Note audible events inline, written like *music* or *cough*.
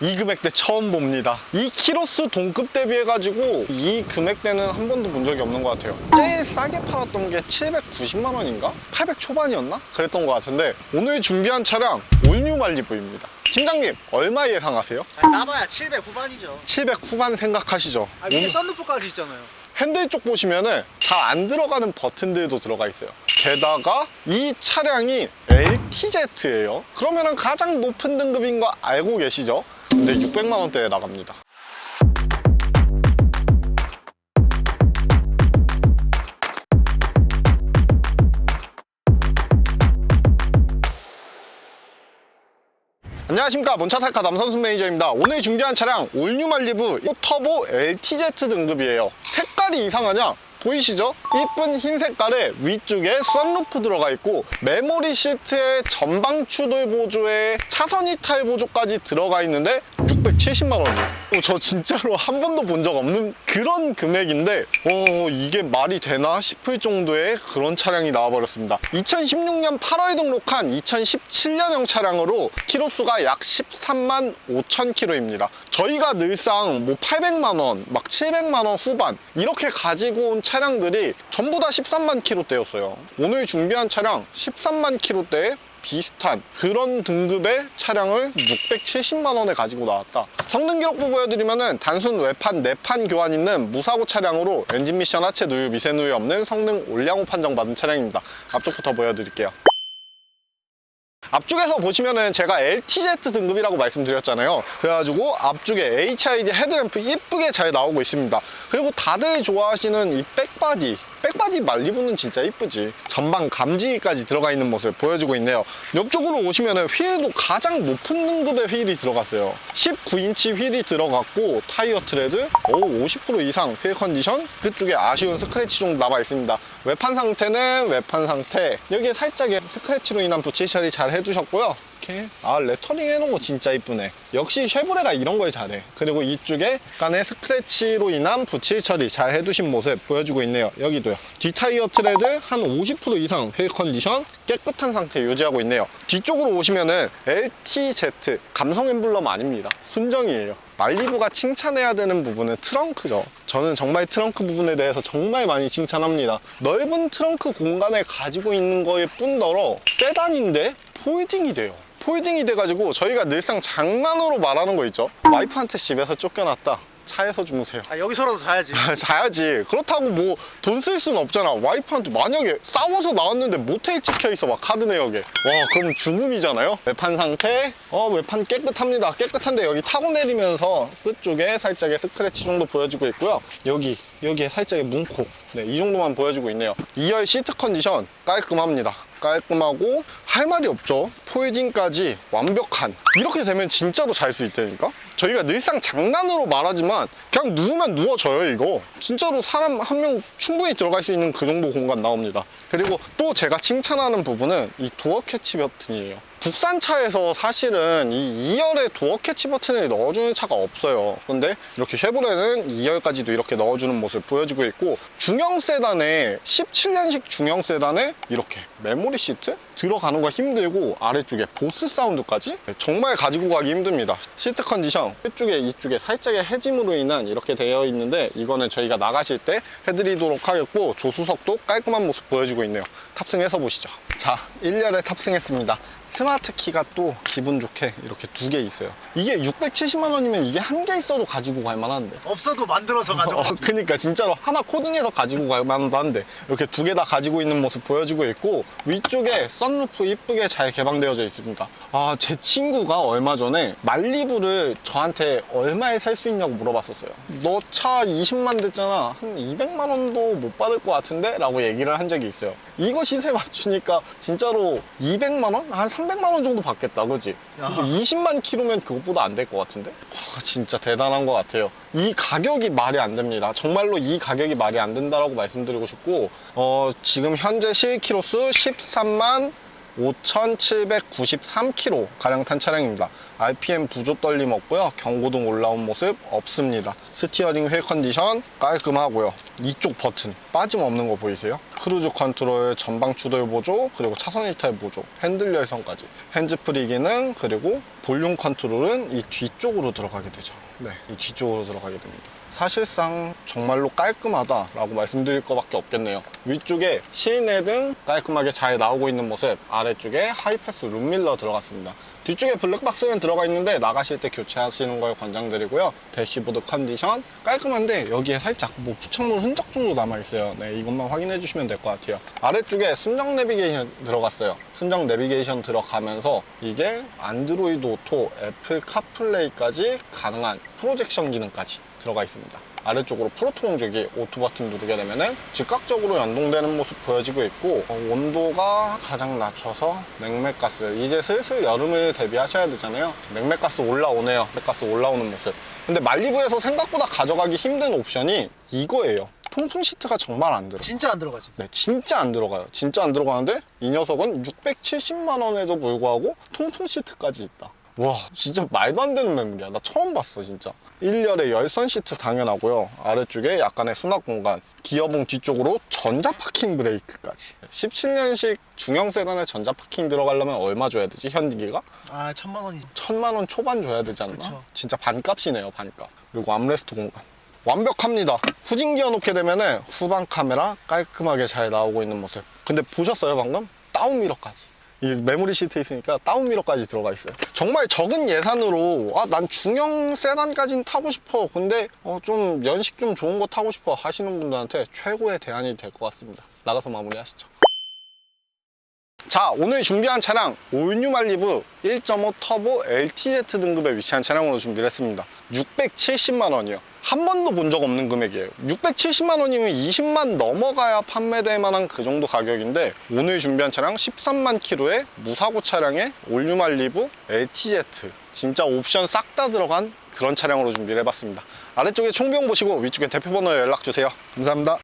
이 금액대 처음 봅니다. 이 키로수 동급 대비해가지고 이 금액대는 한 번도 본 적이 없는 것 같아요. 제일 싸게 팔았던 게 790만 원인가? 800 초반이었나? 그랬던 것 같은데 오늘 준비한 차량 올뉴 말리부입니다. 팀장님 얼마 예상하세요? 아, 싸봐야 700 후반이죠. 700 후반 생각하시죠? 아, 위에 썬루프까지 있잖아요. 핸들 쪽 보시면은 잘 안 들어가는 버튼들도 들어가 있어요. 게다가 이 차량이 LTZ예요. 그러면은 가장 높은 등급인 거 알고 계시죠? 근데 600만 원대에 나갑니다. 안녕하십니까 몬차살카 남선순 매니저입니다 오늘 준비한 차량 올뉴 말리부 터보 LTZ 등급이에요 색깔이 이상하냐? 보이시죠? 이쁜 흰 색깔에 위쪽에 썬루프 들어가 있고 메모리 시트에 전방 추돌 보조에 차선 이탈 보조까지 들어가 있는데 670만 원이에요. 저 진짜로 한 번도 본 적 없는 그런 금액인데 어, 이게 말이 되나 싶을 정도의 그런 차량이 나와버렸습니다. 2016년 8월에 등록한 2017년형 차량으로 키로수가 약 13만 5천 킬로입니다. 저희가 늘상 뭐 800만 원, 막 700만 원 후반 이렇게 가지고 온 차량들이 전부 다 13만 킬로대였어요. 오늘 준비한 차량 13만 킬로대에 비슷한 그런 등급의 차량을 670만 원에 가지고 나왔다. 성능 기록부 보여드리면은 단순 외판 내판 교환 있는 무사고 차량으로 엔진 미션 하체 누유 미세 누유 없는 성능 올량호 판정 받은 차량입니다. 앞쪽부터 보여드릴게요. 앞쪽에서 보시면은 제가 LTZ 등급이라고 말씀드렸잖아요. 그래가지고 앞쪽에 HID 헤드램프 이쁘게 잘 나오고 있습니다. 그리고 다들 좋아하시는 이 백바디. 백바디 말리부는 진짜 이쁘지. 전방 감지기까지 들어가 있는 모습 보여주고 있네요. 옆쪽으로 오시면은 휠도 가장 높은 등급의 휠이 들어갔어요. 19인치 휠이 들어갔고 타이어 트레드 오, 50% 이상 휠 컨디션 그쪽에 아쉬운 스크래치 정도 남아 있습니다. 외판 상태는 외판 상태. 여기에 살짝의 스크래치로 인한 부치 처리 잘 해주셨고요. 이렇게 아 레터링 해놓은 거 진짜 이쁘네. 역시 쉐보레가 이런 걸 잘해. 그리고 이쪽에 약간의 스크래치로 인한 부치 처리 잘 해두신 모습 보여주고 있네요. 여기도요. 뒷타이어 트레드 한 50% 이상 휠 컨디션 깨끗한 상태 유지하고 있네요. 뒤쪽으로 오시면은 LTZ 감성 엠블럼 아닙니다. 순정이에요. 말리부가 칭찬해야 되는 부분은 트렁크죠. 저는 정말 트렁크 부분에 대해서 정말 많이 칭찬합니다. 넓은 트렁크 공간에 가지고 있는 거에 뿐더러 세단인데 폴딩이 돼요. 폴딩이 돼가지고 저희가 늘상 장난으로 말하는 거 있죠. 와이프한테 집에서 쫓겨났다. 차에서 주무세요. 아, 여기서라도 자야지. 자야지. 그렇다고 뭐 돈 쓸 수는 없잖아. 와이프한테 만약에 싸워서 나왔는데 모텔 찍혀 있어 막 카드 내역에. 와 그럼 죽음이잖아요. 외판 상태. 어 외판 깨끗합니다. 깨끗한데 여기 타고 내리면서 끝쪽에 살짝의 스크래치 정도 보여주고 있고요. 여기 여기에 살짝의 문콕. 네, 이 정도만 보여주고 있네요. 2열 시트 컨디션 깔끔합니다. 깔끔하고 할 말이 없죠. 포이딩까지 완벽한. 이렇게 되면 진짜로 잘 수 있다니까. 저희가 늘상 장난으로 말하지만 그냥 누우면 누워져요 이거. 진짜로 사람 한 명 충분히 들어갈 수 있는 그 정도 공간 나옵니다. 그리고 또 제가 칭찬하는 부분은 이 도어 캐치 버튼이에요. 국산차에서 사실은 이 2열에 도어 캐치 버튼을 넣어주는 차가 없어요. 근데 이렇게 쉐보레는 2열까지도 이렇게 넣어주는 모습 보여주고 있고 중형 세단에 17년식 중형 세단에 이렇게 메모리 시트 들어가는 거 힘들고 아래쪽에 보스 사운드까지 정말 가지고 가기 힘듭니다. 시트 컨디션 이쪽에 이쪽에 살짝의 해짐으로 인한 이렇게 되어 있는데 이거는 저희가 나가실 때 해드리도록 하겠고 조수석도 깔끔한 모습 보여주고 있네요. 탑승해서 보시죠. 자, 1열에 탑승했습니다. 스마트 키가 또 기분 좋게 이렇게 두 개 있어요. 이게 670만 원이면 이게 한 개 있어도 가지고 갈 만한데. 없어도 만들어서 *laughs* 가져가. 어, 그니까 진짜로 하나 코딩해서 가지고 갈 만도 한데 이렇게 두 개 다 가지고 있는 모습 보여주고 있고 위쪽에 썬루프 이쁘게 잘 개방되어져 있습니다 아 제 친구가 얼마 전에 말리부를 저한테 얼마에 살 수 있냐고 물어봤었어요 너 차 20만 됐잖아 한 200만 원도 못 받을 것 같은데? 라고 얘기를 한 적이 있어요 이거 시세 맞추니까 진짜로 200만 원? 한 300만 원 정도 받겠다 그지? 야. 근데 20만 킬로면 그것보다 안 될 것 같은데? 와, 진짜 대단한 것 같아요. 이 가격이 말이 안 됩니다. 정말로 이 가격이 말이 안 된다라고 말씀드리고 싶고, 어, 지금 현재 실키로수 13만 5,793km 가량 탄 차량입니다. RPM 부조 떨림 없고요. 경고등 올라온 모습 없습니다. 스티어링 휠 컨디션 깔끔하고요. 이쪽 버튼 빠짐없는 거 보이세요? 크루즈 컨트롤 전방 추돌 보조 그리고 차선 이탈 보조 핸들 열선까지 핸즈프리 기능 그리고 볼륨 컨트롤은 이 뒤쪽으로 들어가게 되죠. 네, 이 뒤쪽으로 들어가게 됩니다. 사실상 정말로 깔끔하다라고 말씀드릴 것밖에 없겠네요. 위쪽에 시내등 깔끔하게 잘 나오고 있는 모습, 아래쪽에 하이패스 룸밀러 들어갔습니다. 뒤쪽에 블랙박스는 들어가 있는데 나가실 때 교체하시는 걸 권장드리고요. 대시보드 컨디션 깔끔한데 여기에 살짝 뭐 부착물 흔적 정도 남아 있어요. 네, 이것만 확인해 주시면 될 것 같아요. 아래쪽에 순정 내비게이션 들어갔어요. 순정 내비게이션 들어가면서 이게 안드로이드 오토, 애플 카플레이까지 가능한 프로젝션 기능까지 들어가 있습니다. 아래쪽으로 프로토 공조기 오토 버튼 누르게 되면은 즉각적으로 연동되는 모습 보여지고 있고 어, 온도가 가장 낮춰서 냉매가스 이제 슬슬 여름을 대비하셔야 되잖아요 냉매가스 올라오네요 냉매가스 올라오는 모습 근데 말리부에서 생각보다 가져가기 힘든 옵션이 이거예요 통풍 시트가 정말 안 들어 진짜 안 들어가지. 네, 진짜 안 들어가요. 진짜 안 들어가는데 이 녀석은 670만 원에도 불구하고 통풍 시트까지 있다. 와, 진짜 말도 안 되는 매물이야. 나 처음 봤어, 진짜. 1열에 열선 시트 당연하고요. 아래쪽에 약간의 수납 공간. 기어봉 뒤쪽으로 전자 파킹 브레이크까지. 17년식 중형 세단에 전자 파킹 들어가려면 얼마 줘야 되지? 현디기가? 아 천만 원이. 천만 원 초반 줘야 되지 않나? 그쵸. 진짜 반값이네요, 반값. 그리고 암레스트 공간. 완벽합니다. 후진 기어 놓게 되면은 후방 카메라 깔끔하게 잘 나오고 있는 모습. 근데 보셨어요, 방금? 다운미러까지. 이 메모리 시트 있으니까 다운미러까지 들어가 있어요. 정말 적은 예산으로 아, 난 중형 세단까지는 타고 싶어. 근데 어, 좀 연식 좀 좋은 거 타고 싶어 하시는 분들한테 최고의 대안이 될 것 같습니다. 나가서 마무리 하시죠. 자 오늘 준비한 차량 올뉴 말리브 1.5 터보 LTZ 등급에 위치한 차량으로 준비를 했습니다. 670만 원이요. 한 번도 본 적 없는 금액이에요. 670만 원이면 20만 넘어가야 판매될 만한 그 정도 가격인데 오늘 준비한 차량 13만 킬로의 무사고 차량의 올뉴 말리브 LTZ 진짜 옵션 싹 다 들어간 그런 차량으로 준비를 해봤습니다. 아래쪽에 총병 보시고 위쪽에 대표 번호 연락 주세요. 감사합니다